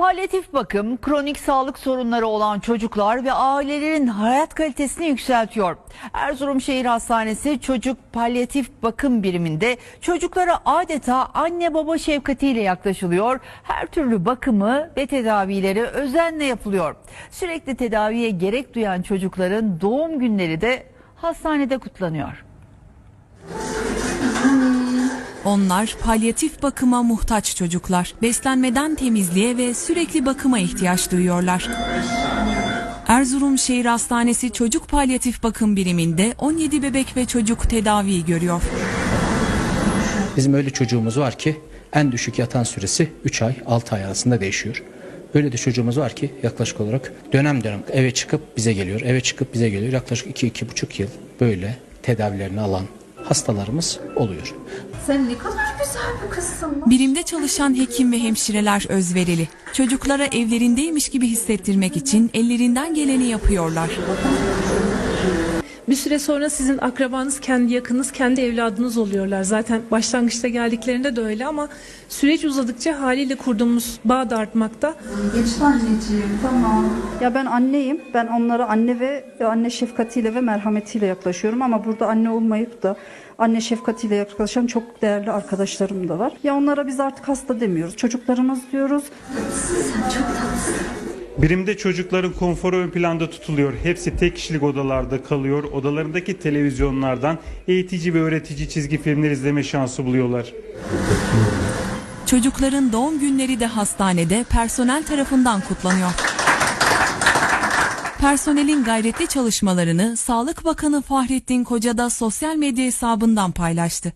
Palyatif bakım, kronik sağlık sorunları olan çocuklar ve ailelerin hayat kalitesini yükseltiyor. Erzurum Şehir Hastanesi Çocuk Palyatif Bakım Biriminde çocuklara adeta anne baba şefkatiyle yaklaşılıyor. Her türlü bakımı ve tedavileri özenle yapılıyor. Sürekli tedaviye gerek duyan çocukların doğum günleri de hastanede kutlanıyor. Onlar palyatif bakıma muhtaç çocuklar. Beslenmeden temizliğe ve sürekli bakıma ihtiyaç duyuyorlar. Erzurum Şehir Hastanesi Çocuk Palyatif Bakım Biriminde 17 bebek ve çocuk tedavi görüyor. Bizim öyle çocuğumuz var ki en düşük yatan süresi 3 ay 6 ay arasında değişiyor. Öyle de çocuğumuz var ki yaklaşık olarak dönem dönem eve çıkıp bize geliyor. Eve çıkıp bize geliyor. Yaklaşık 2-2,5 yıl böyle tedavilerini alan hastalarımız oluyor. Sen ne kadar güzel bir kızsın. Birimde çalışan hekim ve hemşireler özverili. Çocuklara evlerindeymiş gibi hissettirmek için ellerinden geleni yapıyorlar. Bir süre sonra sizin akrabanız, kendi yakınınız, kendi evladınız oluyorlar. Zaten başlangıçta geldiklerinde de öyle ama süreç uzadıkça haliyle kurduğumuz bağ da artmakta. Geçti anneciğim tamam. Ya ben anneyim. Ben onlara anne ve anne şefkatiyle ve merhametiyle yaklaşıyorum ama burada anne olmayıp da anne şefkatiyle yaklaşan çok değerli arkadaşlarım da var. Ya onlara biz artık hasta demiyoruz. Çocuklarımız diyoruz. Birimde çocukların konforu ön planda tutuluyor. Hepsi tek kişilik odalarda kalıyor. Odalarındaki televizyonlardan eğitici ve öğretici çizgi filmler izleme şansı buluyorlar. Çocukların doğum günleri de hastanede personel tarafından kutlanıyor. Personelin gayretli çalışmalarını Sağlık Bakanı Fahrettin Koca da sosyal medya hesabından paylaştı.